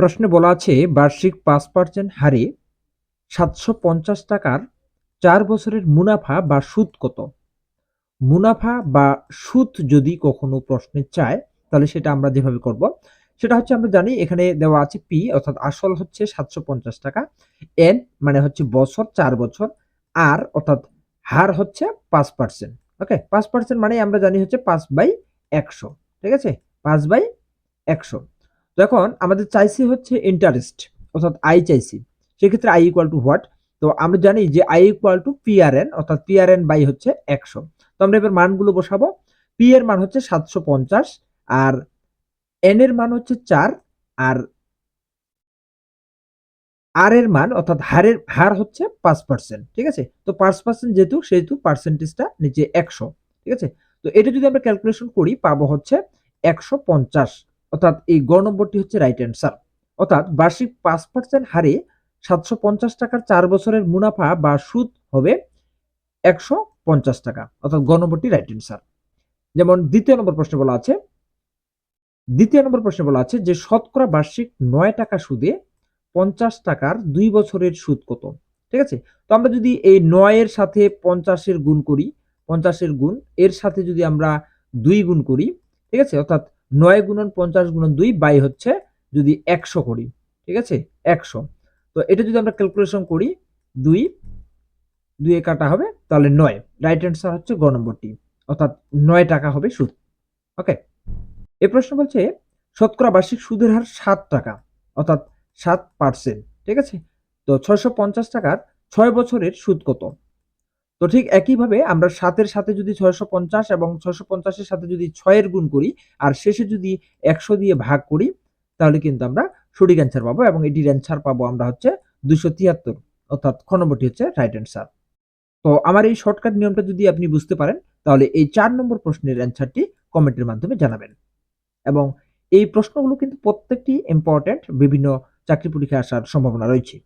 প্রশ্নে বলা আছে, বার্ষিক পাঁচ পার্সেন্ট হারে সাতশো পঞ্চাশ টাকার চার বছরের মুনাফা বা সুদ কত? মুনাফা বা সুদ যদি কখনো প্রশ্নে চায়, তাহলে সেটা আমরা যেভাবে করব, সেটা হচ্ছে আমরা জানি এখানে দেওয়া আছে পি অর্থাৎ আসল হচ্ছে সাতশো পঞ্চাশ টাকা এন মানে হচ্ছে বছর, চার বছর আর অর্থাৎ হার হচ্ছে পাঁচ পার্সেন্ট ওকে পাঁচ পার্সেন্ট মানে আমরা জানি হচ্ছে পাঁচ বাই একশো, ঠিক আছে? পাঁচ বাই একশো। এখন আমাদের চাইছি হচ্ছে ইন্টারেস্ট অর্থাৎ আই চাইছি সেক্ষেত্রে আই ইকুয়াল টু হোয়াট তো আমরা জানি যে আই ইকুয়াল টু পিআরএন অর্থাৎ পিআরএন বাই হচ্ছে একশো। তো আমরা এবার মানগুলো বসাবো। পি এর মান হচ্ছে সাতশো পঞ্চাশ, আর এন এর মান হচ্ছে চার, আর আর এর মান, অর্থাৎ হারের হার হচ্ছে পাঁচ পার্সেন্ট ঠিক আছে? তো পাঁচ পার্সেন্ট যেহেতু, সেহেতু পার্সেন্টেজটা নিচে একশো, ঠিক আছে? তো এটা যদি আমরা ক্যালকুলেশন করি, পাবো হচ্ছে একশো পঞ্চাশ। অর্থাৎ এই গ নম্বরটি হচ্ছে রাইট অ্যান্সার অর্থাৎ বার্ষিক পাঁচ পার্সেন্ট হারে সাতশো পঞ্চাশ টাকার চার বছরের মুনাফা বা সুদ হবে একশো পঞ্চাশ টাকা। অর্থাৎ গ নম্বরটি রাইট অ্যান্সার যেমন দ্বিতীয় নম্বর প্রশ্নে বলা আছে, দ্বিতীয় নম্বর প্রশ্নে বলা আছে যে শতকরা বার্ষিক নয় টাকা সুদে পঞ্চাশ টাকার দুই বছরের সুদ কত? ঠিক আছে? তো আমরা যদি এই নয়ের সাথে পঞ্চাশের গুণ করি, পঞ্চাশের গুণ, এর সাথে যদি আমরা দুই গুণ করি, ঠিক আছে? অর্থাৎ নয় গুণন পঞ্চাশ গুণন দুই বাই হচ্ছে যদি একশো করি, ঠিক আছে? একশো। তো এটা যদি আমরা ক্যালকুলেশন করি, দুই দুই কাটা হবে, তাহলে নয়। রাইট অ্যান্সার হচ্ছে গ নম্বরটি অর্থাৎ নয় টাকা হবে সুদ। ওকে এ প্রশ্ন বলছে, শতকরা বার্ষিক সুদের হার সাত টাকা, অর্থাৎ সাত পার্সেন্ট ঠিক আছে? তো ছয়শো পঞ্চাশ টাকার ছয় বছরের সুদ কত? তো ঠিক একইভাবে আমরা সাতের সাথে যদি ছয়শো পঞ্চাশ এবং ছয়শো পঞ্চাশের সাথে যদি ছয়ের গুণ করি আর শেষে যদি একশো দিয়ে ভাগ করি, তাহলে কিন্তু আমরা সঠিক অ্যান্সার পাবো এবং এটির অ্যান্সার পাবো আমরা হচ্ছে দুশো তিয়াত্তর, অর্থাৎ খ হচ্ছে রাইট অ্যান্সার তো আমার এই শর্টকাট নিয়মটা যদি আপনি বুঝতে পারেন, তাহলে এই চার নম্বর প্রশ্নের অ্যান্সারটি কমেন্টের মাধ্যমে জানাবেন। এবং এই প্রশ্নগুলো কিন্তু প্রত্যেকটি ইম্পর্ট্যান্ট বিভিন্ন চাকরি পরীক্ষায় আসার সম্ভাবনা রয়েছে।